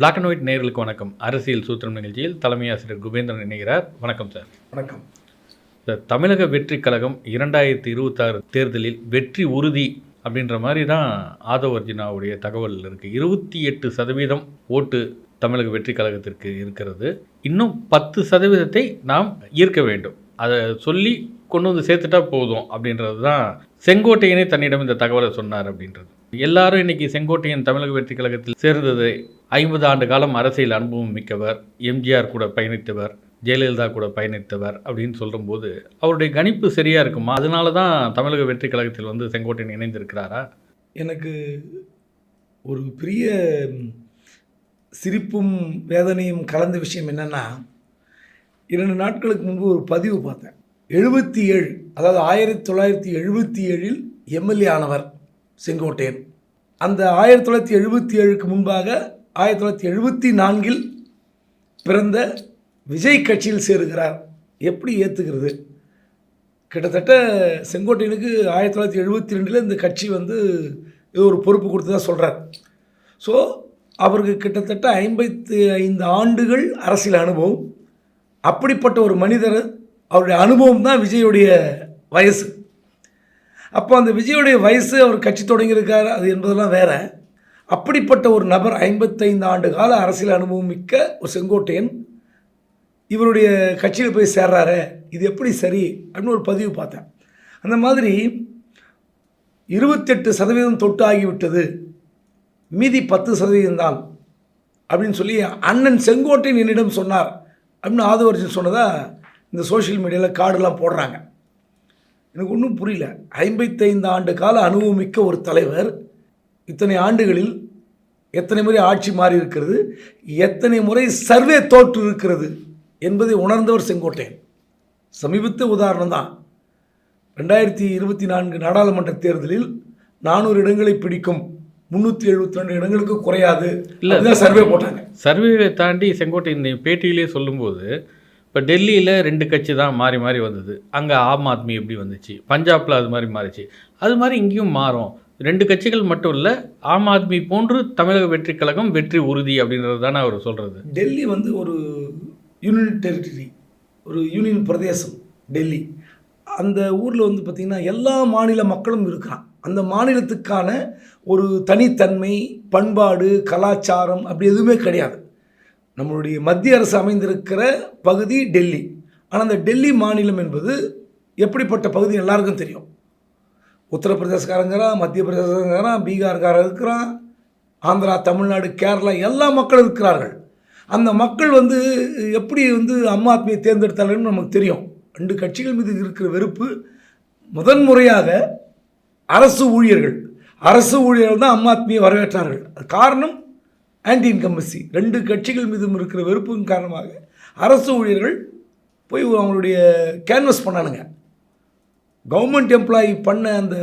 Black and white நேயர்களுக்கு வணக்கம். அரசியல் சூத்திரம் நிகழ்ச்சியில் தலைமை ஆசிரியர் குபேந்திரன் இணைகிறார். வணக்கம் சார். வணக்கம். சார் தமிழக வெற்றி கழகம் இரண்டாயிரத்தி இருபத்தாறு தேர்தலில் வெற்றி உறுதி அப்படின்ற மாதிரி தான் ஆதவ் அர்ஜுனாவுடைய தகவல் இருக்குது இருபத்தி எட்டு சதவீதம் ஓட்டு தமிழக வெற்றி கழகத்திற்கு இருக்கிறது. இன்னும் பத்து சதவீதத்தை நாம் ஈர்க்க வேண்டும். அதை சொல்லி கொண்டு வந்து சேர்த்துட்டா போதும் அப்படின்றது தான் செங்கோட்டையனே தன்னிடம் இந்த தகவலை சொன்னார் அப்படின்றது. எல்லாரும் இன்னைக்கு செங்கோட்டையன் தமிழக வெற்றி கழகத்தில் சேர்ந்தது ஐம்பது ஆண்டு காலம் அரசியல் அனுபவம் மிக்கவர் எம்ஜிஆர் கூட பயணித்தவர் ஜெயலலிதா கூட பயணித்தவர் அப்படின்னு சொல்லும்போது அவருடைய கணிப்பு சரியாக இருக்குமா? அதனால தான் தமிழக வெற்றி கழகத்தில் வந்து செங்கோட்டையன் இணைந்திருக்கிறாரா? எனக்கு ஒரு பெரிய சிரிப்பும் வேதனையும் கலந்த விஷயம் என்னென்னா இரண்டு நாட்களுக்கு முன்பு ஒரு பதிவு பார்த்தேன். எழுபத்தி ஏழு அதாவது ஆயிரத்தி தொள்ளாயிரத்தி எழுபத்தி ஏழில் எம்எல்ஏ ஆனவர். செங்கோட்டையன். அந்த ஆயிரத்தி தொள்ளாயிரத்தி எழுபத்தி ஏழுக்கு முன்பாக ஆயிரத்தி தொள்ளாயிரத்தி எழுபத்தி நான்கில் பிறந்த விஜய் கட்சியில் சேருகிறார். எப்படி ஏற்றுக்கிறது கிட்டத்தட்ட செங்கோட்டையனுக்கு ஆயிரத்தி தொள்ளாயிரத்தி எழுபத்தி ரெண்டில் இந்த கட்சி வந்து ஏதோ ஒரு பொறுப்பு கொடுத்து தான் சொல்கிறார் ஸோ அவருக்கு கிட்டத்தட்ட ஐம்பத்தி ஐந்து ஆண்டுகள் அரசியல் அனுபவம். அப்படிப்பட்ட ஒரு மனிதர் அவருடைய அனுபவம் தான் விஜயுடைய வயசு. அப்போ அந்த விஜயுடைய வயசு அவர் கட்சி தொடங்கியிருக்கார் அது என்பதெல்லாம் வேற. அப்படிப்பட்ட ஒரு நபர் ஐம்பத்தைந்து ஆண்டு கால அரசியல் அனுபவம் மிக்க ஒரு செங்கோட்டையன். இவருடைய கட்சியில் போய் சேர்றாரு இது எப்படி சரி அப்படின்னு ஒரு பதிவு பார்த்தேன். அந்த மாதிரி இருபத்தெட்டு சதவீதம் தொட்டு ஆகிவிட்டது மீதி பத்து சதவீதம் தான் அப்படின்னு சொல்லி அண்ணன் செங்கோட்டையன் என்னிடம் சொன்னார் அப்படின்னு ஆதவர்ஜன் சொன்னதாக இந்த சோஷியல் மீடியாவில் கார்டுலாம் போடுறாங்க. எனக்கு ஒன்றும் புரியல. ஐம்பத்தைந்து ஆண்டு கால அனுபவமிக்க ஒரு தலைவர் இத்தனை ஆண்டுகளில் எத்தனை முறை ஆட்சி மாறி இருக்கிறது எத்தனை முறை சர்வே தோற்று இருக்கிறது என்பதை உணர்ந்தவர் செங்கோட்டையன். சமீபத்த உதாரணம் தான். ரெண்டாயிரத்தி இருபத்தி நான்கு நாடாளுமன்ற தேர்தலில் நானூறு இடங்களை பிடிக்கும் முந்நூற்றி எழுபத்தி ரெண்டு இடங்களுக்கு குறையாது. இல்ல. சர்வே போட்டாங்க. சர்வேவை தாண்டி செங்கோட்டையன் பேட்டியிலே சொல்லும்போது இப்போ டெல்லியில் ரெண்டு கட்சி தான் மாறி மாறி வந்தது. அங்கே ஆம் ஆத்மி எப்படி வந்துச்சு? பஞ்சாப்ல அது மாதிரி மாறிச்சு. அது மாதிரி இங்கேயும் மாறும். ரெண்டு கட்சிகள் மட்டும் இல்லை ஆம் ஆத்மி போன்று தமிழக வெற்றி கழகம் வெற்றி உறுதி அப்படின்றது தானே அவர் சொல்கிறது டெல்லி வந்து ஒரு யூனியன் டெரிட்டரி ஒரு யூனியன் பிரதேசம் டெல்லி. அந்த ஊரில் வந்து பார்த்திங்கன்னா எல்லா மாநில மக்களும் இருக்கிறான். அந்த மாநிலத்துக்கான ஒரு தனித்தன்மை பண்பாடு கலாச்சாரம் அப்படி எதுவுமே கிடையாது. நம்மளுடைய மத்திய அரசு அமைந்திருக்கிற பகுதி டெல்லி. ஆனால் அந்த டெல்லி மாநிலம் என்பது எப்படிப்பட்ட பகுதி எல்லாருக்கும் தெரியும். உத்தரப்பிரதேசக்காரங்கிறான் மத்திய பிரதேசக்காரன் பீகார்காரன் இருக்கிறான் ஆந்திரா தமிழ்நாடு கேரளா எல்லா மக்களும் இருக்கிறார்கள். அந்த மக்கள் வந்து எப்படி வந்து அம்மா ஆத்மியை தேர்ந்தெடுத்தார்கள்னு நமக்கு தெரியும். ரெண்டு கட்சிகள் மீது இருக்கிற வெறுப்பு முதன்முறையாக அரசு ஊழியர்கள் அரசு ஊழியர்கள் தான் அம்மா ஆத்மியை வரவேற்றார்கள். அது காரணம் ஆன்டி இன்கம்பசி ரெண்டு கட்சிகள் மீதும் இருக்கிற வெறுப்பின் காரணமாக அரசு ஊழியர்கள் போய் அவங்களுடைய கேன்வஸ் பண்ணானுங்க. கவர்மெண்ட் எம்ப்ளாயி பண்ண அந்த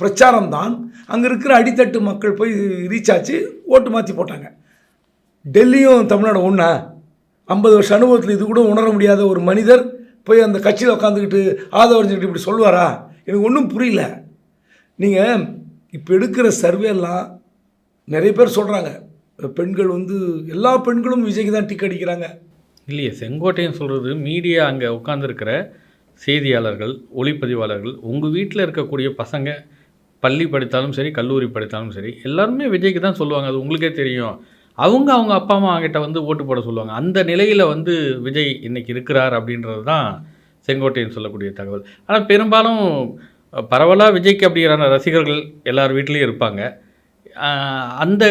பிரச்சாரம் தான் அங்கே இருக்கிற அடித்தட்டு மக்கள் போய் ரீச் ஆச்சு ஓட்டு மாற்றி போட்டாங்க. டெல்லியும் தமிழ்நாடு ஒன்றா ஐம்பது வருஷம் அனுபவத்தில் இது கூட உணர முடியாத ஒரு மனிதர் போய் அந்த கட்சியில் உட்காந்துக்கிட்டு ஆதரவறிஞ்சிக்கிட்டு இப்படி சொல்லுவாரா? எனக்கு ஒன்றும் புரியல. நீங்கள் இப்போ எடுக்கிற சர்வேலாம் நிறைய பேர் சொல்கிறாங்க பெண்கள் வந்து எல்லா பெண்களும் விஜய்க்கு தான் டிக் அடிக்கிறாங்க. இல்லையே செங்கோட்டையன் சொல்கிறது மீடியா அங்கே உட்காந்துருக்கிற செய்தியாளர்கள் ஒளிப்பதிவாளர்கள் உங்கள் வீட்டில் இருக்கக்கூடிய பசங்க பள்ளி படித்தாலும் சரி கல்லூரி படித்தாலும் சரி எல்லாருமே விஜய்க்கு தான் சொல்லுவாங்க. அது உங்களுக்கே தெரியும். அவங்க அவங்க அப்பா அம்மா கிட்ட வந்து ஓட்டு போட சொல்லுவாங்க. அந்த நிலையில் வந்து விஜய் இன்றைக்கி இருக்கிறார் அப்படின்றது தான் செங்கோட்டையன் சொல்லக்கூடிய தகவல். ஆனால் பெரும்பாலும் பரவலாக விஜய்க்கு அப்படிங்கிற ரசிகர்கள் எல்லார் வீட்லேயும் இருப்பாங்க. அந்த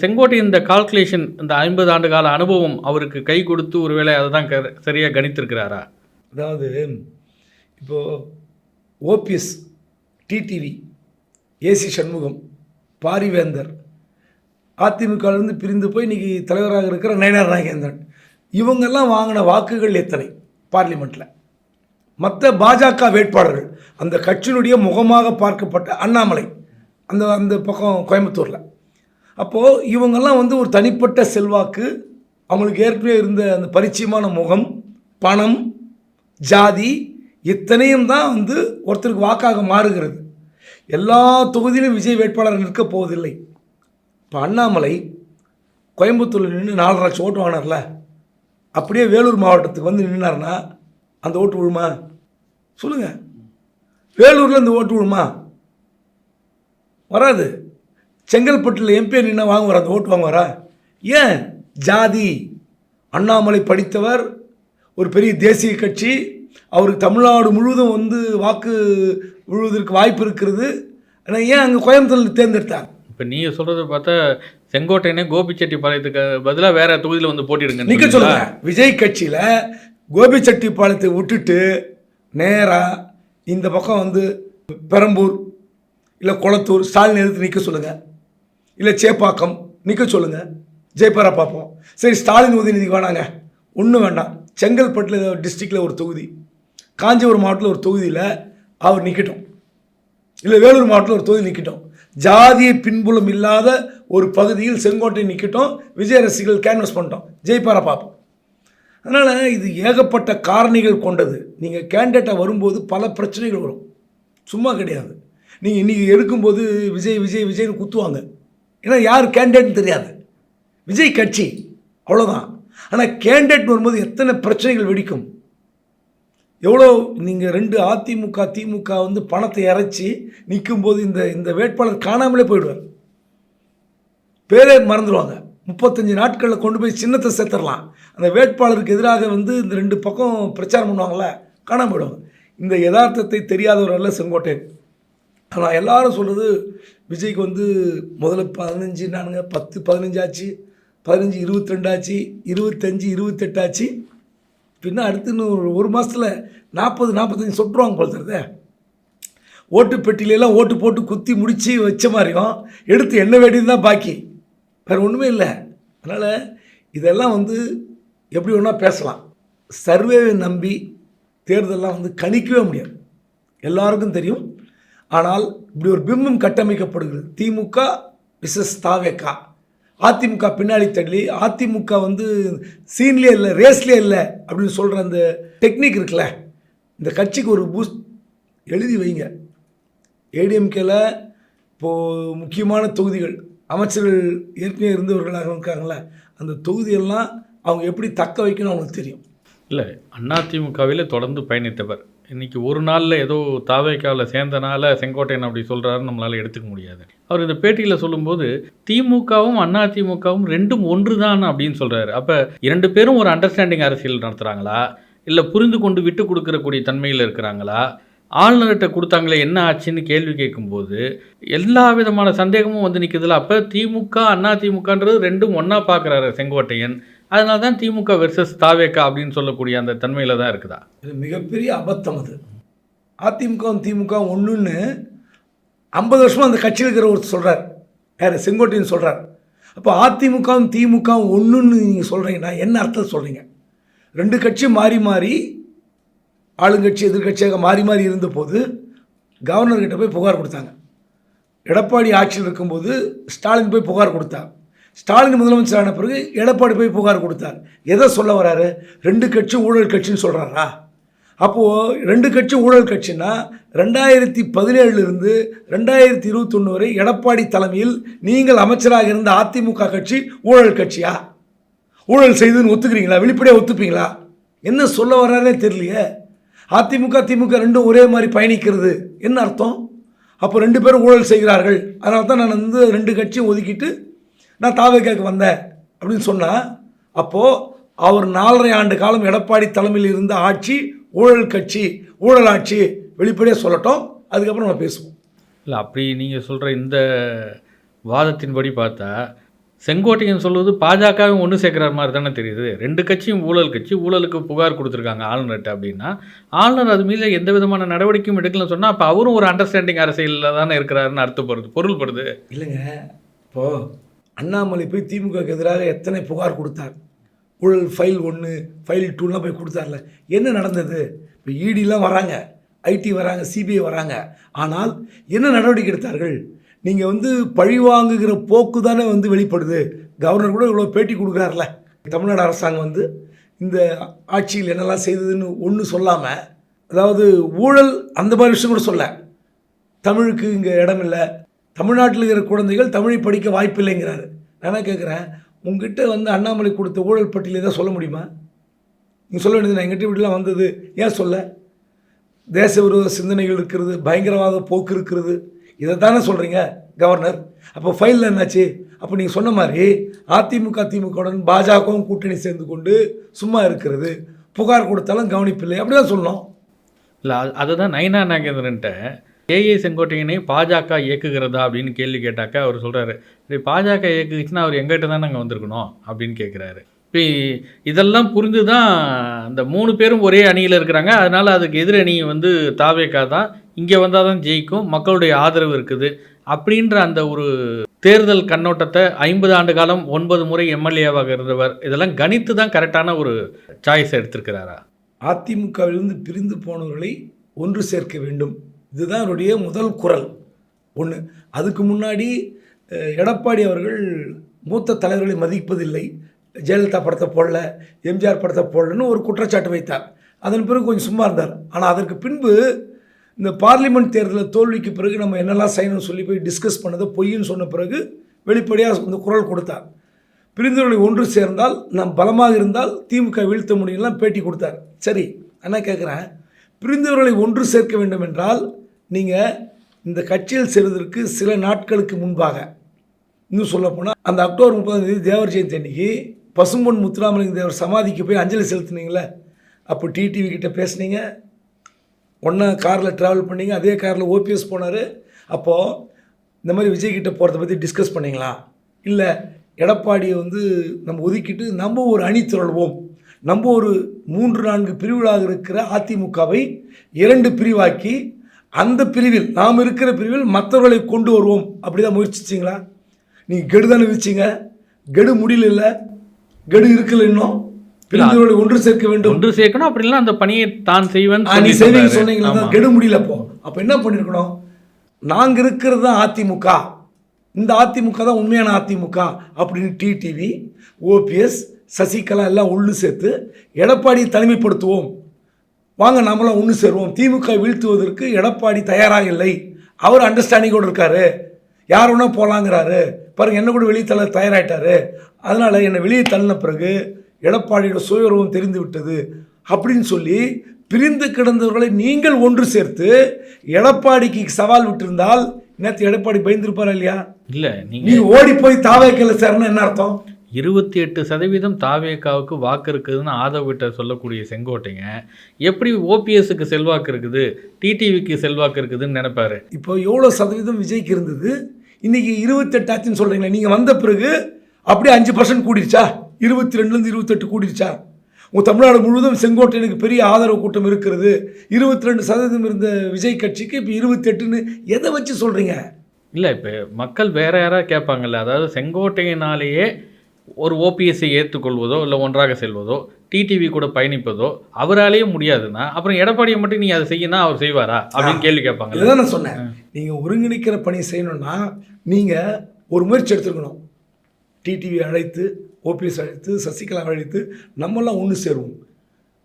செங்கோட்டை இந்த கால்குலேஷன் இந்த ஐம்பது ஆண்டு கால அனுபவம் அவருக்கு கை கொடுத்து ஒருவேளை அதை தான் க சரியாக கணித்திருக்கிறாரா? அதாவது இப்போது OPS TTV AC Shanmugam Parivendhar அதிமுகவிலிருந்து பிரிந்து போய் இன்றைக்கி தலைவராக இருக்கிற நயனார் நாகேந்திரன் இவங்கெல்லாம் வாங்கின வாக்குகள் எத்தனை பார்லிமெண்ட்டில் மற்ற பாஜக வேட்பாளர்கள் அந்த கட்சியினுடைய முகமாக பார்க்கப்பட்ட அண்ணாமலை அந்த அந்த பக்கம் கோயம்புத்தூரில். அப்போது இவங்கெல்லாம் வந்து ஒரு தனிப்பட்ட செல்வாக்கு அவங்களுக்கு ஏற்கனவே இருந்த அந்த பரிச்சயமான முகம் பணம் ஜாதி இத்தனையும் தான் வந்து ஒருத்தருக்கு வாக்காக மாறுகிறது. எல்லா தொகுதியிலும் விஜய் வேட்பாளர் நிற்க போவதில்லை. இப்போ அண்ணாமலை கோயம்புத்தூரில் நின்று நாலரை லட்சம் ஓட்டு வாங்கினார்ல அப்படியே வேலூர் மாவட்டத்துக்கு வந்து நின்னார்னா அந்த ஓட்டு விழுமா? சொல்லுங்கள் வேலூரில் இந்த ஓட்டு விழுமா? வராது. செங்கல்பட்டில் எம்பி நின்னா வாங்குவார் அந்த ஓட்டு வாங்குவாரா ஏன்? ஜாதி. அண்ணாமலை படித்தவர் ஒரு பெரிய தேசிய கட்சி. அவருக்கு தமிழ்நாடு முழுவதும் வந்து வாக்கு விழுவதற்கு வாய்ப்பு இருக்கிறது. ஆனால் ஏன் அங்கே கோயம்புத்தூரில் தேர்ந்தெடுத்தாங்க? இப்போ நீங்கள் சொல்கிறத பார்த்தா செங்கோட்டையனே கோபிச்செட்டிப்பாளையத்துக்கு பதிலாக வேற தொகுதியில் வந்து போட்டிடுங்க நிற்க சொல்லுங்க. விஜய் கட்சியில் கோபிச்செட்டிப்பாளையத்தை விட்டுட்டு நேராக இந்த பக்கம் வந்து பெரம்பூர் இல்லை குளத்தூர் ஸ்டாலின் எதிர்த்து நிற்க சொல்லுங்கள் இல்லை சேப்பாக்கம் நிற்க சொல்லுங்கள் ஜெயபாரா பார்ப்போம். சரி ஸ்டாலின் உதயநிதிக்கு வேணாங்க. ஒன்றும் வேண்டாம். செங்கல்பட்டில் டிஸ்ட்ரிக்டில் ஒரு தொகுதி. காஞ்சிபுரம் மாவட்டத்தில் ஒரு தொகுதியில் அவர் நிற்கட்டும் இல்லை வேலூர் மாவட்டத்தில் ஒரு தொகுதி நிற்கட்டும் ஜாதிய பின்புலம் இல்லாத ஒரு பகுதியில் செங்கோட்டை நிற்கட்டும் விஜய ரசிகர்கள் கேன்வஸ் பண்ணிட்டோம். ஜெய்பாரா பார்ப்போம். அதனால் இது ஏகப்பட்ட காரணிகள் கொண்டது. நீங்கள் கேண்டிடேட்டாக வரும்போது பல பிரச்சனைகள் வரும். சும்மா கிடையாது. நீங்கள் இன்றைக்கி எடுக்கும்போது விஜய் விஜய் விஜய்னு குத்துவாங்க. ஏன்னா யார் கேண்டிடேட்னு தெரியாது. விஜய் கட்சி. அவ்வளோதான் ஆனால் கேண்டிடேட் வரும்போது எத்தனை பிரச்சனைகள் வெடிக்கும். எவ்வளோ நீங்கள் ரெண்டு அதிமுக திமுக வந்து பணத்தை இறைச்சி நிற்கும்போது இந்த இந்த வேட்பாளர் காணாமலே போயிடுவார். பேரே மறந்துடுவாங்க முப்பத்தஞ்சு நாட்களில் கொண்டு போய் சின்னத்தை சேர்த்துடலாம். அந்த வேட்பாளருக்கு எதிராக வந்து இந்த ரெண்டு பக்கம் பிரச்சாரம் பண்ணுவாங்கள்ல காணாமல் போயிடுவாங்க. இந்த யதார்த்தத்தை தெரியாதவர் அல்ல செங்கோட்டையன். ஆனால் எல்லாரும் சொல்கிறது விஜய்க்கு வந்து முதல்ல பதினஞ்சு நானுங்க பத்து பதினஞ்சு ஆச்சு. பதினஞ்சு இருபத்தி ரெண்டாச்சு இருபத்தஞ்சி இருபத்தெட்டாச்சு பின்ன அடுத்து இன்னும் ஒரு ஒரு மாதத்தில் நாற்பது நாற்பத்தஞ்சு சொட்டுருவாங்க போல தருதே ஓட்டு பெட்டிலெல்லாம் ஓட்டு போட்டு குத்தி முடித்து வச்ச மாதிரியும் எடுத்து என்ன வேண்டியது தான் பாக்கி. வேறு ஒன்றுமே இல்லை. அதனால் இதெல்லாம் வந்து எப்படி ஒன்றா பேசலாம். சர்வேவை நம்பி தேர்தலெலாம் வந்து கணிக்கவே முடியாது. எல்லாருக்கும் தெரியும். ஆனால் இப்படி ஒரு பிம்பம் கட்டமைக்கப்படுகிறது. திமுக விசஸ் தாவேக்கா அதிமுக பின்னாடி தள்ளி அதிமுக வந்து சீன்லேயே இல்லை ரேஸ்லேயே இல்லை அப்படின்னு சொல்கிற அந்த டெக்னிக் இருக்குல்ல இந்த கட்சிக்கு ஒரு பூஸ்ட் எழுதி வைங்க. ஏடிஎம்கேல இப்போது முக்கியமான தொகுதிகள் அமைச்சர்கள் ஏற்கனவே இருந்தவர்களாக இருக்காங்களே அந்த தொகுதியெல்லாம் அவங்க எப்படி தக்க வைக்கணும் அவங்களுக்கு தெரியும். இல்லை அதிமுகவில் தொடர்ந்து பயணித்தவர். இன்றைக்கி ஒரு நாளில் ஏதோ தாவேக்காவில் சேர்ந்தனால செங்கோட்டையன் அப்படி சொல்கிறாருன்னு நம்மளால் எடுத்துக்க முடியாது. அவர் இந்த பேட்டியில் சொல்லும்போது திமுகவும் அண்ணா திமுகவும் ரெண்டும் ஒன்று தான் அப்படின்னு சொல்கிறாரு அப்போ இரண்டு பேரும் ஒரு அண்டர்ஸ்டாண்டிங் அரசியல் நடத்துகிறாங்களா இல்லை புரிந்து கொண்டு விட்டு கொடுக்கறக்கூடிய தன்மையில் இருக்கிறாங்களா? ஆளுநர்கிட்ட கொடுத்தாங்களே என்ன ஆச்சுன்னு கேள்வி கேட்கும்போது எல்லா விதமான சந்தேகமும் வந்து நிற்குதுல அப்போ திமுக அண்ணா திமுகன்றது ரெண்டும் ஒன்றா பார்க்குறாரு செங்கோட்டையன். அதனால தான் திமுக வெர்சஸ் தாவேக்கா அப்படின்னு சொல்லக்கூடிய அந்த தன்மையில் தான் இருக்குதா? இது மிகப்பெரிய அபத்தம் அது. அதிமுகவும் திமுக ஒன்றுன்னு ஐம்பது வருஷமாக அந்த கட்சியில் இருக்கிற ஒருத்தர் சொல்கிறார் யார்? செங்கோட்டையன் சொல்கிறார் அப்போ அதிமுகவும் திமுகவும் ஒன்றுன்னு நீங்கள் சொல்கிறீங்கன்னா என்ன அர்த்தம் சொல்கிறீங்க ரெண்டு கட்சியும் மாறி மாறி ஆளுங்கட்சி எதிர்கட்சியாக மாறி மாறி இருந்தபோது கவர்னர்கிட்ட போய் புகார் கொடுத்தாங்க. எடப்பாடி ஆட்சியில் இருக்கும்போது ஸ்டாலின் போய் புகார் கொடுத்தாங்க ஸ்டாலின் முதலமைச்சரான பிறகு எடப்பாடி போய் புகார் கொடுத்தார். எதை சொல்ல வராரு? ரெண்டு கட்சியும் ஊழல் கட்சின்னு சொல்கிறாரா அப்போது ரெண்டு கட்சி ஊழல் கட்சின்னா ரெண்டாயிரத்தி பதினேழுலேருந்து ரெண்டாயிரத்தி இருபத்தொன்று வரை எடப்பாடி தலைமையில் நீங்கள் அமைச்சராக இருந்த அதிமுக கட்சி ஊழல் கட்சியா? ஊழல் செய்துன்னு ஒத்துக்கிறீங்களா? வெளிப்படையாக ஒத்துப்பீங்களா? என்ன சொல்ல வர்றாரே தெரியலையே. அதிமுக திமுக ரெண்டும் ஒரே மாதிரி பயணிக்கிறது. என்ன அர்த்தம்? அப்போ ரெண்டு பேரும் ஊழல் செய்கிறார்கள். அதனால தான் நான் வந்து ரெண்டு கட்சியும் ஒதுக்கிட்டு நான் தாவேக்காக்கு வந்தேன் அப்படின்னு சொன்னால் அப்போது அவர் நாலரை ஆண்டு காலம் எடப்பாடி தலைமையில் இருந்த ஆட்சி ஊழல் கட்சி ஊழல் ஆட்சி வெளிப்படையாக சொல்லட்டும் அதுக்கப்புறம் நம்ம பேசுவோம். இல்லை அப்படி நீங்கள் சொல்கிற இந்த வாதத்தின்படி பார்த்தா செங்கோட்டையன் சொல்வது பாஜகவும் ஒன்று சேர்க்குற மாதிரி தானே தெரியுது. ரெண்டு கட்சியும் ஊழல் கட்சி ஊழலுக்கு புகார் கொடுத்துருக்காங்க ஆளுநர்கிட்ட அப்படின்னா ஆளுநர் அது மீது எந்த விதமான நடவடிக்கையும் எடுக்கலன்னு சொன்னால் அப்போ அவரும் ஒரு அண்டர்ஸ்டாண்டிங் அரசியலில் தானே இருக்கிறாருன்னு அர்த்தப்படுது பொருள்படுது. இல்லைங்க இப்போது அண்ணாமலை போய் திமுகவுக்கு எதிராக எத்தனை புகார் கொடுத்தார்? ஊழல் ஃபைல் ஒன்று ஃபைல் டூலாம் போய் கொடுத்தார்ல. என்ன நடந்தது? இப்போ இடிலாம் வராங்க ஐடி வராங்க சிபிஐ வராங்க. ஆனால் என்ன நடவடிக்கை எடுத்தார்கள்? நீங்கள் வந்து பழி வாங்குகிற போக்கு தானே வந்து வெளிப்படுது. கவர்னர் கூட இவ்வளோ பேட்டி கொடுக்குறாருல. தமிழ்நாடு அரசாங்கம் வந்து இந்த ஆட்சியில் என்னெல்லாம் செய்ததுன்னு ஒன்று சொல்லாமல் அதாவது ஊழல் அந்த மாதிரி விஷயம் கூட சொல்ல. தமிழுக்கு இங்கே இடம் இல்லை தமிழ்நாட்டில் இருக்கிற குழந்தைகள் தமிழை படிக்க வாய்ப்பில்லைங்கிறாரு. நான் என்ன கேட்குறேன்? உங்ககிட்ட வந்து அண்ணாமலை கொடுத்த ஊழல் பட்டியல் ஏதாவது சொல்ல முடியுமா? நீங்கள் சொல்ல வேண்டியது நான் எங்கிட்ட இப்படிலாம் வந்தது. ஏன் சொல்ல? தேச விரோத சிந்தனைகள் இருக்கிறது பயங்கரவாத போக்கு இருக்கிறது. இதை தானே சொல்கிறீங்க கவர்னர்? அப்போ ஃபைலில் என்னாச்சு? அப்போ நீங்கள் சொன்ன மாதிரி அதிமுக திமுகவுடன் பாஜகவும் கூட்டணி சேர்ந்து கொண்டு சும்மா இருக்கிறது. புகார் கொடுத்தாலும் கவனிப்பில்லை. அப்படி தான் சொல்லணும். இல்லை அதுதான் நயனா நாகேந்திரன்ட்ட ஏஏ செங்கோட்டையனை பாஜக இயக்குகிறதா அப்படின்னு கேள்வி கேட்டாக்கா அவர் சொல்கிறாரு இப்படி பாஜக இயக்குச்சுன்னா அவர் எங்கிட்ட தான் நாங்கள் வந்திருக்கணும் அப்படின்னு கேட்குறாரு இப்போ இதெல்லாம் புரிந்து தான் அந்த மூணு பேரும் ஒரே அணியில் இருக்கிறாங்க. அதனால் அதுக்கு எதிர் அணி வந்து தாவேக்கா தான். இங்கே வந்தால் தான் ஜெயிக்கும். மக்களுடைய ஆதரவு இருக்குது. அப்படின்ற அந்த ஒரு தேர்தல் கண்ணோட்டத்தை ஐம்பது ஆண்டு காலம் ஒன்பது முறை எம்எல்ஏவாக இருந்தவர் இதெல்லாம் கணித்து தான் கரெக்டான ஒரு சாய்ஸ் எடுத்திருக்கிறாரா? அதிமுகவிலிருந்து பிரிந்து போனவர்களை ஒன்று சேர்க்க வேண்டும். இதுதான் அவருடைய முதல் குரல். ஒன்று அதுக்கு முன்னாடி எடப்பாடி அவர்கள் மூத்த தலைவர்களை மதிப்பதில்லை. ஜெயலலிதா படத்தை போடல எம்ஜிஆர் படத்தை போடலன்னு ஒரு குற்றச்சாட்டு வைத்தார். அதன் பிறகு கொஞ்சம் சும்மா இருந்தார். ஆனால் அதற்கு பின்பு இந்த பார்லிமெண்ட் தேர்தலில் தோல்விக்கு பிறகு நம்ம என்னெல்லாம் செய்யணும்னு சொல்லி போய் டிஸ்கஸ் பண்ணதை பொய்ன்னு சொன்ன பிறகு வெளிப்படையாக இந்த குரல் கொடுத்தார். பிரிந்தவர்களை ஒன்று சேர்ந்தால் நாம் பலமாக இருந்தால் திமுக வீழ்த்த முடியும்லாம் பேட்டி கொடுத்தார். சரி என்ன கேட்குறேன்? பிரிந்தவர்களை ஒன்று சேர்க்க வேண்டும் என்றால் நீங்கள் இந்த கட்சியில் சேர்வதற்கு சில நாட்களுக்கு முன்பாக இன்னும் சொல்லப்போனால் அந்த அக்டோபர் முப்பதாம் தேதி தேவர் ஜெயந்தி அன்னைக்கு பசும்பொன் முத்துராமலிங்க தேவர் சமாதிக்கு போய் அஞ்சலி செலுத்துனீங்களே அப்போ டிடிவி கிட்டே பேசுனீங்க. ஒன்றா காரில் ட்ராவல் பண்ணீங்க அதே காரில் ஓபிஎஸ் போனார். அப்போது இந்த மாதிரி விஜய்கிட்ட போகிறத பற்றி டிஸ்கஸ் பண்ணீங்களா? இல்லை எடப்பாடியை வந்து நம்ம ஒதுக்கிட்டு நம்ம ஒரு அணி திரள்வோம். நம்ம ஒரு மூன்று நான்கு பிரிவுகளாக இருக்கிற அதிமுகவை இரண்டு பிரிவாக்கி அந்த பிரிவில் நாம் இருக்கிற பிரிவில் மற்றவர்களை கொண்டு வருவோம். அப்படி தான் முயற்சிச்சிங்களா? நீங்கள் கெடு தானே வச்சிங்க கெடு முடியல இல்லை. கெடு இருக்கல இன்னும். பிரிந்தவர்களை ஒன்று சேர்க்க வேண்டும். ஒன்று சேர்க்கணும் அப்படிலாம் அந்த பணியை தான் செய்வேன் நீ செய்வீங்க சொன்னீங்களா கெடு முடியல அப்போ. அப்போ என்ன பண்ணியிருக்கணும் நாங்கள் இருக்கிறது தான் அதிமுக. இந்த அதிமுக தான் உண்மையான அதிமுக அப்படின்னு டிடிவி ஓபிஎஸ் சசிகலா எல்லாம் ஒன்று சேர்த்து எடப்பாடியை தலைமைப்படுத்துவோம் வாங்க நாமெல்லாம் ஒன்று சேருவோம். திமுக வீழ்த்துவதற்கு எடப்பாடி தயாராக இல்லை. அவர் அண்டர்ஸ்டாண்டிங்கோடு இருக்காரு. யார் வேணா போகலாங்கிறாரு பாருங்க என்ன கூட வெளியே தள்ள தயாராயிட்டாரு. அதனால என்னை வெளியே தள்ளின பிறகு எடப்பாடியோட சுயரூபம் தெரிந்து விட்டது அப்படின்னு சொல்லி பிரிந்து கிடந்தவர்களை நீங்கள் ஒன்று சேர்த்து எடப்பாடிக்கு சவால் விட்டிருந்தால் நேற்று எடப்பாடி பயந்துருப்பாரா இல்லையா? இல்லை நீங்கள் நீ ஓடி போய் தாவேக்கல சேரணும் என்ன அர்த்தம்? இருபத்தி எட்டு சதவீதம் தாவேக்காவுக்கு வாக்கு இருக்குதுன்னு ஆதவ் கிட்ட சொல்லக்கூடிய செங்கோட்டைங்க. எப்படி ஓபிஎஸ்க்கு செல்வாக்கு இருக்குது? டிடிவிக்கு செல்வாக்கு இருக்குதுன்னு நினைப்பாரு? இப்போ எவ்வளோ சதவீதம் விஜய்க்கு இருந்தது? இன்னைக்கு இருபத்தெட்டாச்சுன்னு சொல்கிறீங்களே நீங்கள் வந்த பிறகு அப்படியே அஞ்சு பர்சன்ட் கூடிருச்சா? இருபத்தி ரெண்டுலேருந்து இருபத்தெட்டு கூடிருச்சா? உங்கள் தமிழ்நாடு முழுவதும் செங்கோட்டையனுக்கு பெரிய ஆதரவு கூட்டம் இருக்கிறது. இருபத்தி ரெண்டு சதவீதம் இருந்த விஜய் கட்சிக்கு இப்போ இருபத்தெட்டுன்னு எதை வச்சு சொல்கிறீங்க இல்லை இப்போ மக்கள் வேற யாராவது கேட்பாங்கல்ல அதாவது செங்கோட்டையினாலேயே ஒரு ஓபிஎஸ்ஸை ஏற்றுக்கொள்வதோ இல்லை ஒன்றாக செல்வதோ டிடிவி கூட பயணிப்பதோ அவராலேயே முடியாதுன்னா அப்புறம் எடப்பாடியை மட்டும் நீ அதை செய்யணும் அவர் செய்வாரா? அப்படின்னு கேள்வி கேட்பாங்கல்ல. இதுதான் நான் சொன்னேன். நீங்கள் ஒருங்கிணைக்கிற பணி செய்யணும்னா நீங்கள் ஒரு முயற்சி எடுத்துருக்கணும். டிடிவி அழைத்து ஓபிஎஸ் அழைத்து சசிகலா அழைத்து நம்மெல்லாம் ஒன்று சேருவோம்.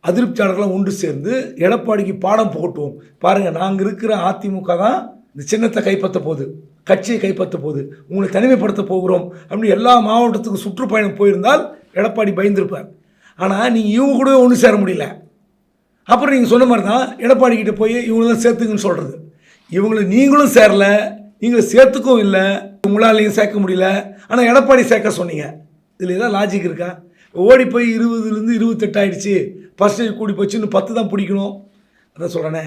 அதிருப்தியாளர்கள்லாம் ஒன்று சேர்ந்து எடப்பாடிக்கு பாடம் புகட்டுவோம். பாருங்கள் நாங்கள் இருக்கிற அதிமுக தான் இந்த சின்னத்தை கைப்பற்ற போகுது கட்சியை கைப்பற்ற போகுது உங்களை தனிமைப்படுத்த போகிறோம் அப்படின்னு எல்லா மாவட்டத்துக்கும் சுற்றுப்பயணம் போயிருந்தால் எடப்பாடி பயந்துருப்பார். ஆனால் நீங்கள் இவங்க கூட ஒன்று சேர முடியல. அப்புறம் நீங்கள் சொன்ன மாதிரி தான் எடப்பாடி கிட்டே போய் இவங்களெல்லாம் சேர்த்துங்கன்னு சொல்கிறது இவங்களை நீங்களும் சேரல நீங்களும் சேர்த்துக்கவும் இல்லை உங்களாலையும் சேர்க்க முடியல. ஆனால் எடப்பாடி சேர்க்க சொன்னீங்க. இதில் ஏதாவது லாஜிக் இருக்கா? ஓடி போய் இருபதுலேருந்து இருபத்தெட்டு ஆயிடுச்சு. பர்சன்டேஜ் கூடி போச்சு இன்னும் பத்து தான் பிடிக்கணும். அதான் சொல்கிறேனே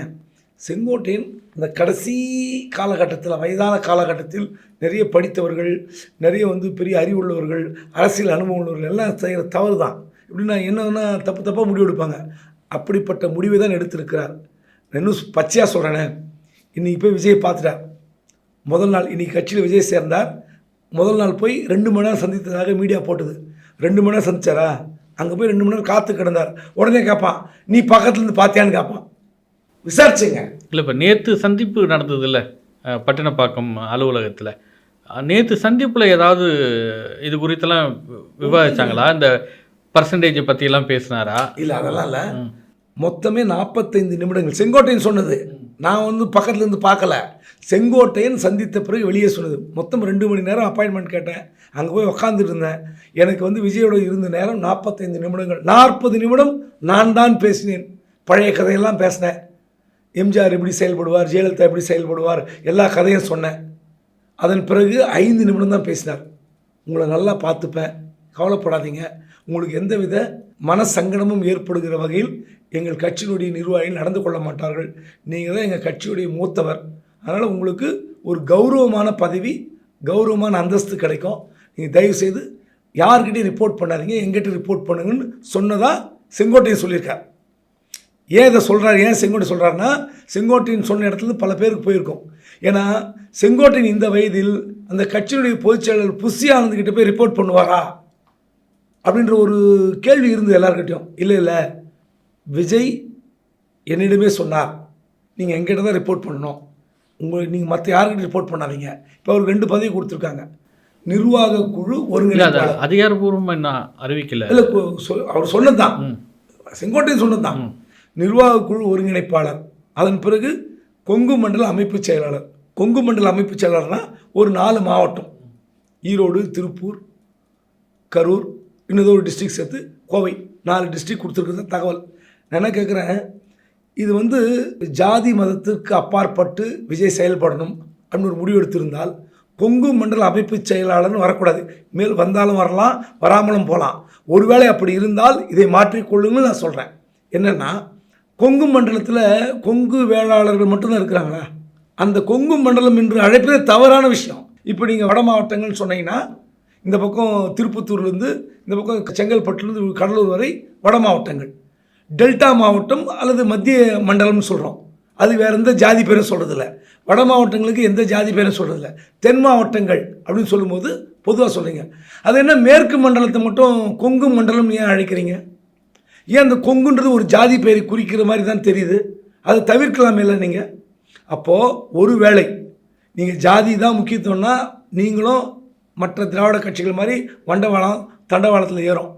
செங்கோட்டையின் இந்த கடைசி காலகட்டத்தில் வயதான காலகட்டத்தில் நிறைய படித்தவர்கள் நிறைய வந்து பெரிய அறிவுள்ளவர்கள் அரசியல் அனுபவம் உள்ளவர்கள் எல்லாம் செய்கிற தவறு தான். இப்படின்னா என்னன்னா தப்பு தப்பாக முடிவு எடுப்பாங்க. அப்படிப்பட்ட முடிவை தான் எடுத்திருக்கிறார். இன்னும் பச்சையாக சொல்கிறேனே இன்னைக்கு போய் விஜயை பார்த்துட்டார். முதல் நாள் இன்றைக்கி கட்சியில் விஜய் சேர்ந்தார். முதல் நாள் போய் ரெண்டு மணி நேரம் சந்தித்ததாக மீடியா போட்டது. ரெண்டு மணி நேரம் சந்திச்சாரா? அங்கே போய் ரெண்டு மணி நேரம் காத்து கிடந்தார். உடனே கேட்பான் நீ பக்கத்துலேருந்து பார்த்தியான்னு கேட்பான் விசாரிச்சுங்க. இல்லை இப்போ நேற்று சந்திப்பு நடந்ததுல்ல அஹ், பட்டினப்பாக்கம் அலுவலகத்தில். நேற்று சந்திப்பில் ஏதாவது இது குறித்தெல்லாம் விவாதிச்சாங்களா? இந்த பர்சன்டேஜை பற்றியெல்லாம் பேசினாரா? இல்லை அதெல்லாம் இல்லை. மொத்தமே நாற்பத்தைந்து நிமிடங்கள். செங்கோட்டையன் சொன்னது. நான் வந்து பக்கத்துல இருந்து பார்க்கல செங்கோட்டையன் சந்தித்த பிறகு வெளியே சொன்னது. மொத்தம் ரெண்டு மணி நேரம் அப்பாயின்மெண்ட் கேட்டேன். அங்கே போய் உக்காந்துட்டு இருந்தேன். எனக்கு வந்து விஜயோட இருந்த நேரம் நாற்பத்தைந்து நிமிடங்கள். நாற்பது நிமிடம் நான் தான் பேசினேன். பழைய கதையெல்லாம் பேசினேன். எம்ஜிஆர் எப்படி செயல்படுவார் ஜெயலலிதா எப்படி செயல்படுவார் எல்லா கதையும் சொன்னேன். அதன் பிறகு ஐந்து நிமிடம் தான் பேசினார். உங்களை நல்லா பார்த்துப்பேன் கவலைப்படாதீங்க. உங்களுக்கு எந்தவித மனசங்கடமும் ஏற்படுகிற வகையில் எங்கள் கட்சியினுடைய நிர்வாகிகள் நடந்து கொள்ள மாட்டார்கள். நீங்கள் தான் எங்கள் கட்சியுடைய மூத்தவர். அதனால் உங்களுக்கு ஒரு கௌரவமான பதவி கௌரவமான அந்தஸ்து கிடைக்கும். நீங்கள் தயவுசெய்து யார்கிட்டையும் ரிப்போர்ட் பண்ணாதீங்க எங்கிட்ட ரிப்போர்ட் பண்ணுங்கன்னு சொன்னதாக செங்கோட்டையன் சொல்லியிருக்கார். ஏன் இதை சொல்கிறார் ஏன் செங்கோட்டை சொல்கிறாருன்னா செங்கோட்டையன் சொன்ன இடத்துல பல பேருக்கு போயிருக்கோம். ஏன்னா செங்கோட்டையன் இந்த வயதில் அந்த கட்சியினுடைய பொதுச் செயலாளர் புஷி ஆனந்த்கிட்ட போய் ரிப்போர்ட் பண்ணுவாரா? அப்படின்ற ஒரு கேள்வி இருந்தது எல்லாருக்கிட்டையும் இல்லை இல்லை. விஜய் என்னிடமே சொன்னார். நீங்கள் எங்கிட்ட தான் ரிப்போர்ட் பண்ணணும். உங்களை நீங்கள் மற்ற யாருக்கிட்ட ரிப்போர்ட் பண்ணாதீங்க. இப்போ அவருக்கு ரெண்டு பதவி கொடுத்துருக்காங்க. நிர்வாக குழு ஒருங்கிணைப்பாளர். அதிகாரப்பூர்வமா என்ன அறிவிக்கல? இல்லை அவர் சொன்னது தான். செங்கோட்டையன் சொன்னது தான் நிர்வாக குழு ஒருங்கிணைப்பாளர். அதன் பிறகு கொங்கு மண்டல அமைப்பு செயலாளர். கொங்கு மண்டல அமைப்பு செயலாளர்னால் ஒரு நாலு மாவட்டம். ஈரோடு திருப்பூர் கரூர் இன்னொரு ஒரு டிஸ்ட்ரிக்ட் சேர்த்து கோவை. நாலு டிஸ்ட்ரிக்ட் கொடுத்துருக்குறது தகவல். நான் என்ன கேட்குறேன்? இது வந்து ஜாதி மதத்திற்கு அப்பாற்பட்டு விஜய் செயல்படணும் அப்படின்னு ஒரு முடிவு எடுத்திருந்தால் கொங்கு மண்டல அமைப்பு செயலாளர்னு வரக்கூடாது. மேல் வந்தாலும் வரலாம் வராமலும் போகலாம் ஒருவேளை அப்படி இருந்தால் இதை மாற்றிக்கொள்ளுங்கன்னு நான் சொல்கிறேன் என்னென்னா கொங்கு மண்டலத்தில் கொங்கு வேளாளர்கள் மட்டும்தான் இருக்கிறாங்களா? அந்த கொங்கு மண்டலம் என்று அழைப்பதே தவறான விஷயம். இப்போ நீங்கள் வட மாவட்டங்கள்னு சொன்னீங்கன்னா இந்த பக்கம் திருப்பத்தூர்லேருந்து இந்த பக்கம் செங்கல்பட்டுலேருந்து கடலூர் வரை வட மாவட்டங்கள். டெல்டா மாவட்டம் அல்லது மத்திய மண்டலம்னு சொல்கிறோம் அது வேறு எந்த ஜாதி பேரும் சொல்கிறதில்ல வட மாவட்டங்களுக்கு எந்த ஜாதி பேரும் சொல்கிறதில்ல தென் மாவட்டங்கள் அப்படின்னு சொல்லும்போது பொதுவாக சொல்கிறீங்க அது என்ன மேற்கு மண்டலத்தை மட்டும் கொங்கு மண்டலம் ஏன் அழைக்கிறீங்க? ஏன் அந்த கொங்குன்றது ஒரு ஜாதி பெயரை குறிக்கிற மாதிரி தான் தெரியுது? அதை தவிர்க்கலாமே இல்லை நீங்கள் அப்போது ஒரு வேளை நீங்கள் ஜாதி தான் முக்கியத்துவம்னா நீங்களும் மற்ற திராவிட கட்சிகள் மாதிரி வண்டவாளம் தண்டவாளத்தில் ஏறும்.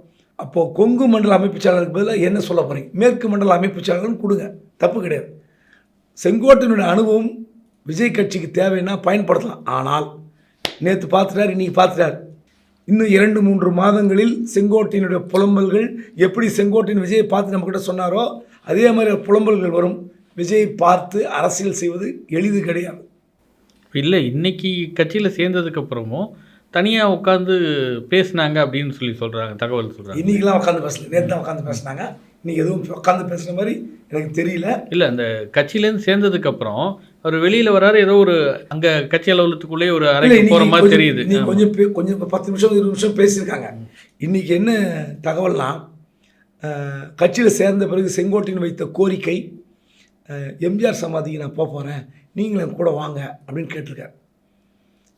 அப்போது கொங்கு மண்டல அமைப்பு செயலாளருக்கு பதிலாக என்ன சொல்ல போகிறீங்க மேற்கு மண்டல அமைப்பு செயலாளர்னு கொடுங்க. தப்பு கிடையாது. செங்கோட்டனுடைய அனுபவம் விஜய் கட்சிக்கு தேவைன்னா பயன்படுத்தலாம். ஆனால் நேற்று பார்த்துட்டார் இன்னைக்கு பார்த்துட்டார். இன்னும் இரண்டு மூன்று மாதங்களில் செங்கோட்டையினுடைய புலம்பல்கள் எப்படி செங்கோட்டையின் விஜயை பார்த்து நம்மக்கிட்ட சொன்னாரோ அதே மாதிரி புலம்பல்கள் வரும். விஜயை பார்த்து அரசியல் செய்வது எளிது கிடையாது. இல்லை இன்னைக்கு கட்சியில சேர்ந்ததுக்கு அப்புறமும் தனியா உட்காந்து பேசுனாங்க அப்படின்னு சொல்லி சொல்றாங்க தகவல் சொல்றாங்க. இன்னைக்கெல்லாம் உட்காந்து பேசல. நேற்று தான் உட்காந்து பேசினாங்க. இன்னைக்கு எதுவும் உட்காந்து பேசுகிற மாதிரி எனக்கு தெரியல. இல்ல அந்த கட்சியிலேருந்து சேர்ந்ததுக்கு அப்புறம் அவர் வெளியில வராரு ஏதோ ஒரு அங்க கட்சி அலுவலகத்துக்குள்ளே ஒரு அறைக்கு போற மாதிரி தெரியுது. இன்னைக்கு கொஞ்சம் கொஞ்சம் பத்து நிமிஷம் இருபது நிமிஷம் பேசியிருக்காங்க. இன்னைக்கு என்ன தகவல்னா கட்சியில் சேர்ந்த பிறகு செங்கோட்டையன் வைத்த கோரிக்கை எம்ஜிஆர் சமாதிக்கு நான் போக போகிறேன் நீங்களும் கூட வாங்க அப்படின்னு கேட்டிருக்காரு.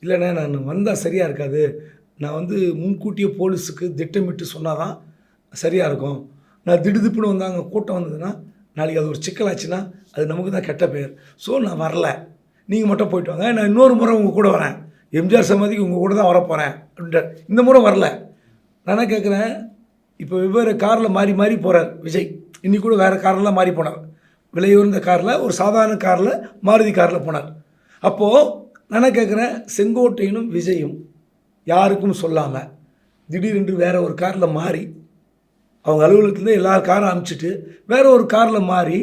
இல்லைண்ணே நான் வந்தால் சரியாக இருக்காது. நான் வந்து முன்கூட்டியே போலீஸுக்கு திட்டமிட்டு சொன்னால் தான் சரியாக இருக்கும். நான் திடுதிப்புன்னு வந்தாங்க கூட்டம் வந்ததுன்னா நாளைக்கு அது ஒரு சிக்கலாச்சுன்னா அது நமக்கு தான் கெட்ட பேர். ஸோ நான் வரல. நீங்கள் மட்டும் போயிட்டு வாங்க. நான் இன்னொரு முறை உங்கள் கூட வரேன். எம்ஜிஆர் சமாதிக்கு உங்கள் கூட தான் வரப்போகிறேன் அப்படின்ற இந்த முறை வரல. நான் என்ன கேட்குறேன் இப்போ வெவ்வேறு காரில் மாறி மாறி போகிறார் விஜய். இன்னி கூட வேறு காரெல்லாம் மாறி போனார். விலையுயர்ந்த காரில் ஒரு சாதாரண காரில் மாருதி காரில் போனார். அப்போது நான் என்ன கேட்குறேன் செங்கோட்டையனும் விஜயும் யாருக்கும் சொல்லாமல் திடீரென்று வேறு ஒரு காரில் மாறி அவங்க அலுவலகத்துலேருந்து எல்லா காரும் அனுப்பிச்சிட்டு வேற ஒரு காரில் மாறி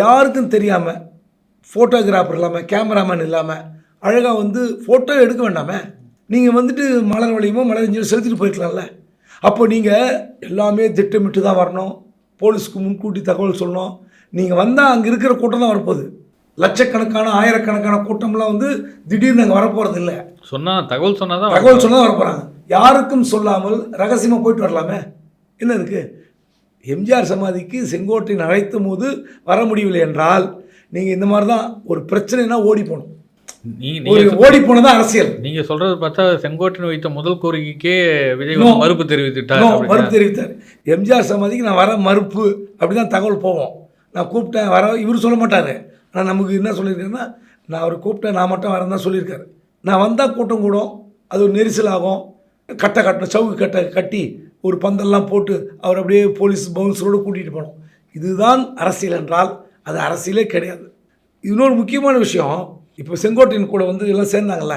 யாருக்கும் தெரியாமல் ஃபோட்டோகிராஃபர் இல்லாமல் கேமராமேன் இல்லாமல் அழகாக வந்து ஃபோட்டோ எடுக்க வேண்டாமே. நீங்கள் வந்துட்டு மலர் வழியுமோ மலர் இஞ்சி செலுத்திட்டு போயிருக்கலாம்ல. அப்போ நீங்கள் எல்லாமே திட்டமிட்டு தான் வரணும். போலீஸ்க்கு முன்கூட்டி தகவல் சொல்லணும். நீங்கள் வந்தால் அங்கே இருக்கிற கூட்டம் தான் வரப்போகுது. லட்சக்கணக்கான ஆயிரக்கணக்கான கூட்டம்லாம் வந்து திடீர்னு அங்கே வரப்போகிறது இல்லை. சொன்னா தகவல் சொன்னாதான் தகவல் சொன்னா வர போகிறாங்க யாருக்கும் சொல்லாமல் ரகசியமாக போயிட்டு வரலாமே. என்ன இருக்கு? எம்ஜிஆர் சமாதிக்கு செங்கோட்டையன் அழைத்த போது வர முடியவில்லை என்றால் நீங்கள் இந்த மாதிரி தான் ஒரு பிரச்சனைனா ஓடி போகணும். நீ ஓடி போனது அரசியல். நீங்க சொல்றது பார்த்தா செங்கோட்டையன் வைத்த முதல் கோரிக்கைக்கே விஜய் மறுப்பு தெரிவித்துட்டார். மறுப்பு தெரிவித்தார். எம்ஜிஆர் சமாதிக்கு நான் வர மறுப்பு அப்படி தான் தகவல் போவோம். நான் கூப்பிட்டேன் வர இவர் சொல்ல மாட்டார். ஆனால் நமக்கு என்ன சொல்லியிருக்காருன்னா நான் அவர் கூப்பிட்டேன் நான் மட்டும் வரேன் தான் சொல்லியிருக்காரு. நான் வந்தால் கூட்டம் கூடும் அது ஒரு நெரிசல் ஆகும் கட்டை கட்டணும் சவுக்கு கட்டை கட்டி ஒரு பந்தல்லாம் போட்டு அவர் அப்படியே போலீஸ் பவுன்ஸரோடு கூட்டிகிட்டு போனோம். இதுதான் அரசியல் என்றால் அது அரசியலே கிடையாது. இன்னொரு முக்கியமான விஷயம் இப்போ செங்கோட்டையன் கூட வந்து எல்லாம் சேர்ந்தாங்கல்ல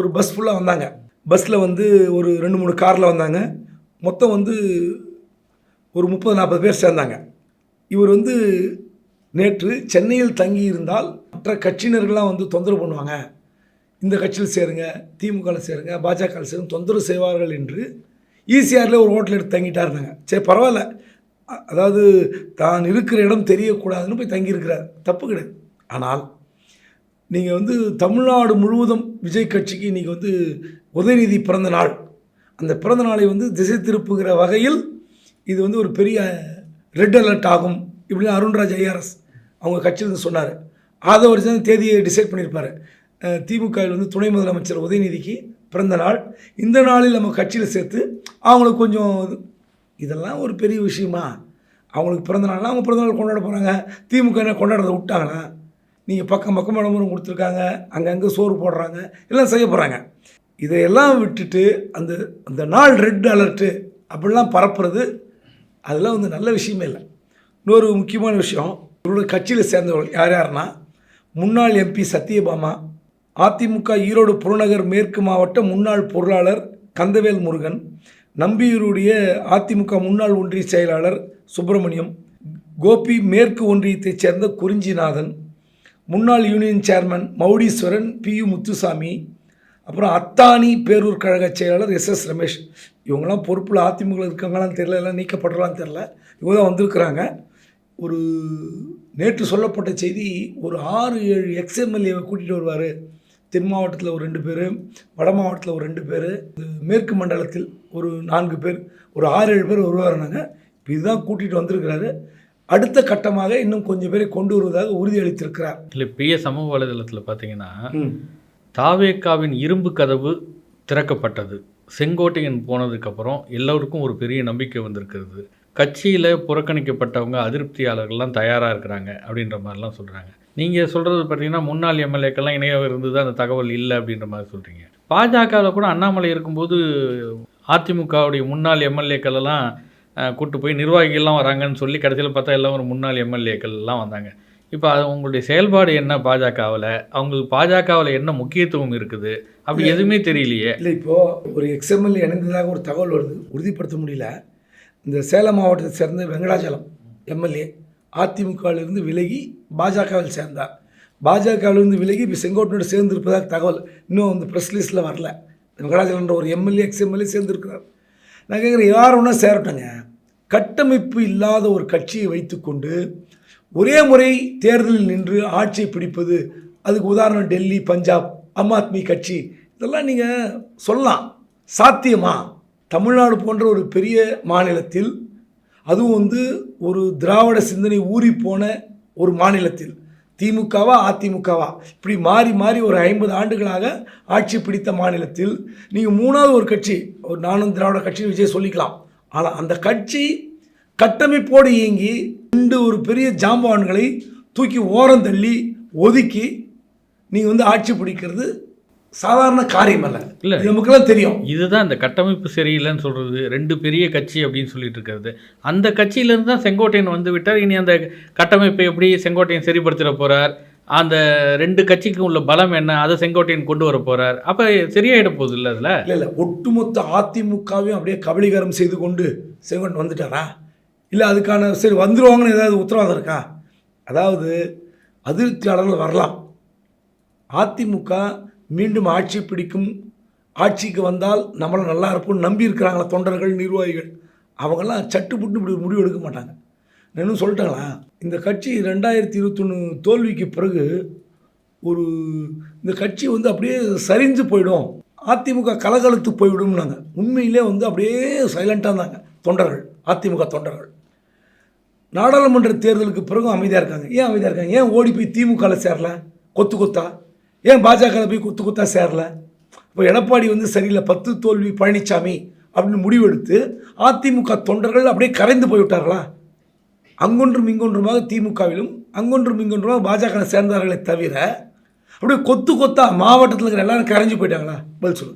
ஒரு பஸ் ஃபுல்லாக வந்தாங்க. பஸ்ஸில் வந்து ஒரு ரெண்டு மூணு காரில் வந்தாங்க. மொத்தம் வந்து ஒரு முப்பது நாற்பது பேர் சேர்ந்தாங்க. இவர் வந்து நேற்று சென்னையில் தங்கி இருந்தால் மற்ற கட்சியினர்கள்லாம் வந்து தொந்தரவு பண்ணுவாங்க. இந்த கட்சியில் சேருங்க திமுகவில் சேருங்க பாஜகவில் சேருங்க தொந்தரவு செய்வார்கள் என்று ஈசிஆரில் ஒரு ஹோட்டல் எடுத்து தங்கிட்டாருனாங்க சரி பரவாயில்ல. அதாவது தான் இருக்கிற இடம் தெரியக்கூடாதுன்னு போய் தங்கியிருக்கிறார். தப்பு கிடையாது. ஆனால் நீங்கள் வந்து தமிழ்நாடு முழுவதும் விஜய் கட்சிக்கு இன்றைக்கி வந்து உதயநிதி பிறந்த நாள். அந்த பிறந்த நாளை வந்து திசை திருப்புகிற வகையில் இது வந்து ஒரு பெரிய ரெட் அலர்ட் ஆகும் இப்படின்னு அருண்ராஜ் ஐஆர்எஸ் அவங்க கட்சியிலிருந்து சொன்னார். அதை தான் தேதியை டிசைட் பண்ணியிருப்பார். திமுகவில் வந்து துணை முதலமைச்சர் உதயநிதிக்கு பிறந்த நாள் இந்த நாளில் நம்ம கட்சியில் சேர்த்து அவங்களுக்கு கொஞ்சம் இதெல்லாம் ஒரு பெரிய விஷயமா? அவங்களுக்கு பிறந்த நாள்னா அவங்க பிறந்த நாள் கொண்டாட போகிறாங்க திமுக என்ன கொண்டாடுறத விட்டாங்கன்னா நீங்கள் பக்கம் பக்கம் விளம்பரம் கொடுத்துருக்காங்க அங்கங்கே சோறு போடுறாங்க எல்லாம் செய்ய போகிறாங்க இதையெல்லாம் விட்டுட்டு அந்த அந்த நாள் ரெட் அலர்ட்டு அப்படிலாம் பரப்புறது அதெல்லாம் வந்து நல்ல விஷயமே இல்லை. இன்னொரு முக்கியமான விஷயம் இவரோட கட்சியில் சேர்ந்தவர்கள் யார் யாருன்னா முன்னாள் எம்பி சத்யபாமா அதிமுக ஈரோடு புறநகர் மேற்கு மாவட்ட முன்னாள் பொருளாளர் கந்தவேல் முருகன் நம்பியூருடைய அதிமுக முன்னாள் ஒன்றிய செயலாளர் சுப்பிரமணியம் கோபி மேற்கு ஒன்றியத்தைச் சேர்ந்த குறிஞ்சிநாதன் முன்னாள் union chairman Moudeeswaran P U Muthusamy அப்புறம் அத்தானி பேரூர் கழக செயலாளர் எஸ் எஸ் ரமேஷ். இவங்கெல்லாம் பொறுப்பில் அதிமுக இருக்காங்களான்னு தெரில எல்லாம் நீக்கப்படலான்னு தெரில இவங்க தான் வந்திருக்கிறாங்க. ஒரு நேற்று சொல்லப்பட்ட செய்தி ஒரு ஆறு ஏழு எக்ஸ்எம்எல்ஏவை கூட்டிகிட்டு வருவார். தென் மாவட்டத்தில் ஒரு ரெண்டு பேர் வட மாவட்டத்தில் ஒரு ரெண்டு பேர் மேற்கு மண்டலத்தில் ஒரு நான்கு பேர் ஒரு ஆறு ஏழு பேர் வருவாருனாங்க இப்போ இதுதான் கூட்டிகிட்டு வந்திருக்கிறாரு. அடுத்த கட்டமாக இன்னும் கொஞ்சம் பேரை கொண்டு வருவதாக உறுதியளித்திருக்கிறார். இல்லை பிய சமூக வலைதளத்தில் பார்த்தீங்கன்னா தாவேக்காவின் இரும்பு கதவு திறக்கப்பட்டது. செங்கோட்டையன் போனதுக்கப்புறம் எல்லோருக்கும் ஒரு பெரிய நம்பிக்கை வந்திருக்கிறது. கட்சியில் புறக்கணிக்கப்பட்டவங்க அதிருப்தியாளர்கள்லாம் தயாராக இருக்கிறாங்க அப்படின்ற மாதிரிலாம் சொல்கிறாங்க நீங்கள் சொல்கிறது பார்த்தீங்கன்னா முன்னாள் எம்எல்ஏக்கெல்லாம் இணையாக இருந்தது அந்த தகவல் இல்லை அப்படின்ற மாதிரி சொல்கிறீங்க பாஜகவில் கூட அண்ணாமலை இருக்கும்போது அதிமுகவுடைய முன்னாள் எம்எல்ஏக்கள் எல்லாம் கூட்டு போய் நிர்வாகிகள்லாம் வராங்கன்னு சொல்லி கடைசியில் பார்த்தா எல்லாம் ஒரு முன்னாள் எம்எல்ஏக்கள் எல்லாம் வந்தாங்க. இப்போ அது உங்களுடைய செயல்பாடு என்ன பாஜகவில்? அவங்களுக்கு பாஜகவில் என்ன முக்கியத்துவம் இருக்குது? அப்படி எதுவுமே தெரியலையே. இல்லை இப்போது ஒரு எக்ஸ்எம்எல் இணைந்ததாக ஒரு தகவல் வருது. உறுதிப்படுத்த முடியல. இந்த சேலம் மாவட்டத்தை சேர்ந்த வெங்கடாச்சலம் எம்எல்ஏ அதிமுகவிலிருந்து விலகி பாஜகவில் சேர்ந்தார். பாஜகவிலிருந்து விலகி இப்போ செங்கோட்டையோடு சேர்ந்திருப்பதாக தகவல் இன்னும் வந்து ப்ரெஸ் லிஸ்ட்டில் வரல. வெங்கடாச்சலன்ற ஒரு எம்எல்ஏ எக்ஸ்எம்எல்ஏ சேர்ந்திருக்கிறார். நான் கேட்குறேன் யார் ஒன்றா சேரட்டங்க. கட்டமைப்பு இல்லாத ஒரு கட்சியை வைத்துக்கொண்டு ஒரே முறை தேர்தலில் நின்று ஆட்சியை பிடிப்பது அதுக்கு உதாரணம் டெல்லி பஞ்சாப் ஆம் ஆத்மி கட்சி. இதெல்லாம் நீங்கள் சொல்லலாம். சாத்தியமா? தமிழ்நாடு போன்ற ஒரு பெரிய மாநிலத்தில் அதுவும் வந்து ஒரு திராவிட சிந்தனை ஊறி போன ஒரு மாநிலத்தில். திமுகவா அதிமுகவா? இப்படி மாறி மாறி ஒரு ஐம்பது ஆண்டுகளாக ஆட்சி பிடித்த மாநிலத்தில் நீங்கள் மூணாவது ஒரு கட்சி ஒரு நானும் திராவிட கட்சி விஜய் சொல்லிக்கலாம். ஆனால் அந்த கட்சி கட்டமைப்போடு இயங்கி ரெண்டு ஒரு பெரிய ஜாம்பவான்களை தூக்கி ஓரம் தள்ளி ஒதுக்கி நீங்கள் வந்து ஆட்சி பிடிக்கிறது சாதாரண காரியம் அல்ல இல்ல. இது நமக்கெல்லாம் தெரியும். இதுதான் இந்த கட்டமைப்பு சரியில்லைன்னு சொல்கிறது ரெண்டு பெரிய கட்சி அப்படின்னு சொல்லிட்டு இருக்கிறது. அந்த கட்சியிலேருந்து தான் செங்கோட்டையன் வந்து விட்டார். இனி அந்த கட்டமைப்பை எப்படி செங்கோட்டையன் சரிப்படுத்திட போகிறார் அந்த ரெண்டு கட்சிக்கும் உள்ள பலம் என்ன? அதை செங்கோட்டையன் கொண்டு வர போகிறார் அப்போ சரியாயிட போகுது இல்லை அதில்? இல்லை இல்லை. ஒட்டுமொத்த அதிமுகவையும் அப்படியே கபலீகரம் செய்து கொண்டு செங்கோட்டன் வந்துட்டாரா? இல்லை அதுக்கான சரி வந்துருவாங்கன்னு ஏதாவது உத்தரவாதம் இருக்கா? அதாவது அதிருப்தியாளர்கள் வரலாம். அதிமுக மீண்டும் ஆட்சி பிடிக்கும் ஆட்சிக்கு வந்தால் நம்மளை நல்லா இருக்கும்னு நம்பி இருக்கிறாங்களா தொண்டர்கள் நிர்வாகிகள்? அவங்கெல்லாம் சட்டுப்புட்டு இப்படி முடிவு எடுக்க மாட்டாங்க. இன்னும் சொல்லிட்டாங்களா? இந்த கட்சி ரெண்டாயிரத்தி இருபத்தொன்று தோல்விக்கு பிறகு ஒரு இந்த கட்சி வந்து அப்படியே சரிஞ்சு போயிடும். அதிமுக கலகலத்து போய்விடும்னாங்க. உண்மையிலே வந்து அப்படியே சைலண்ட்டாக இருந்தாங்க தொண்டர்கள் அதிமுக தொண்டர்கள். நாடாளுமன்ற தேர்தலுக்கு பிறகும் அமைதியாக இருக்காங்க. ஏன் அமைதியாக இருக்காங்க? ஏன் ஓடி போய் திமுகவில் சேரல? கொத்து கொத்தா? ஏன் பாஜக போய் கொத்து குத்தா சேரல? இப்போ எடப்பாடி வந்து சரியில்லை பத்து தோல்வி பழனிசாமி அப்படின்னு முடிவெடுத்து அதிமுக தொண்டர்கள் அப்படியே கரைந்து போய்விட்டார்களா? அங்கொன்றும் இங்கொன்றுமாக திமுகவிலும் அங்கொன்றும் இங்கொன்றுமாக பாஜக சேர்ந்தார்களே தவிர அப்படியே கொத்து கொத்தா மாவட்டத்தில் இருக்கிற எல்லாரும் கரைஞ்சு போயிட்டாங்களா? பதில் சொல்லு.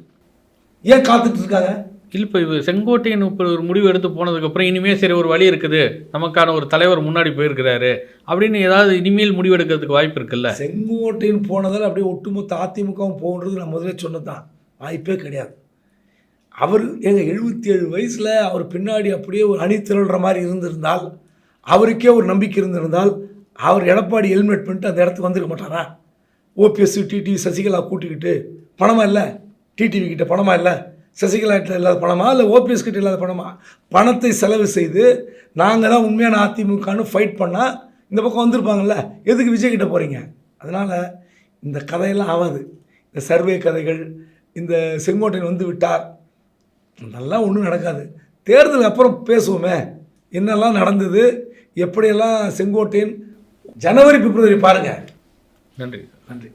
ஏன் காத்துட்டு இருக்காங்க? இப்போ இவ செங்கோட்டையன் இப்போ ஒரு முடிவு எடுத்து போனதுக்கப்புறம் இனிமேல் சரி ஒரு வழி இருக்குது. நமக்கான ஒரு தலைவர் முன்னாடி போயிருக்கிறாரு. அப்படின்னு ஏதாவது இனிமேல் முடிவு எடுக்கிறதுக்கு வாய்ப்பு இருக்குல்ல? செங்கோட்டையன் போனதால் அப்படியே ஒட்டுமொத்த அதிமுகவும் போன்றது நான் முதலே சொன்னதான் வாய்ப்பே கிடையாது. அவர் எங்கள் எழுபத்தி ஏழு வயசில் அவர் பின்னாடி அப்படியே ஒரு அணி திரள்ற மாதிரி இருந்திருந்தால் அவருக்கே ஒரு நம்பிக்கை இருந்திருந்தால் அவர் எடப்பாடி ஹெல்மெட் பண்ணிட்டு அந்த இடத்துக்கு வந்திருக்க மாட்டாரா? ஓபிஎஸ் டிடிவி சசிகலா கூட்டிக்கிட்டு பணமா இல்லை? டிடிவி கிட்ட பணமா இல்லை? சசிகலா கிட்ட இல்லாத பணமா? இல்லை ஓபிஎஸ் கிட்ட இல்லாத பணமா? பணத்தை செலவு செய்து நாங்கள் தான் உண்மையான அதிமுகன்னு ஃபைட் பண்ணால் இந்த பக்கம் வந்திருப்பாங்கல்ல? எதுக்கு விஜய் கிட்ட போகிறீங்க அதனால் இந்த கதையெல்லாம் ஆகாது. இந்த சர்வே கதைகள் இந்த செங்கோட்டையன் வந்து விட்டார். அதெல்லாம் ஒன்றும் நடக்காது. தேர்தல் அப்புறம் பேசுவோமே. என்னெல்லாம் நடந்தது? எப்படியெல்லாம் செங்கோட்டையன் ஜனவரி பிப்ரவரி பாருங்கள் நன்றி. நன்றி.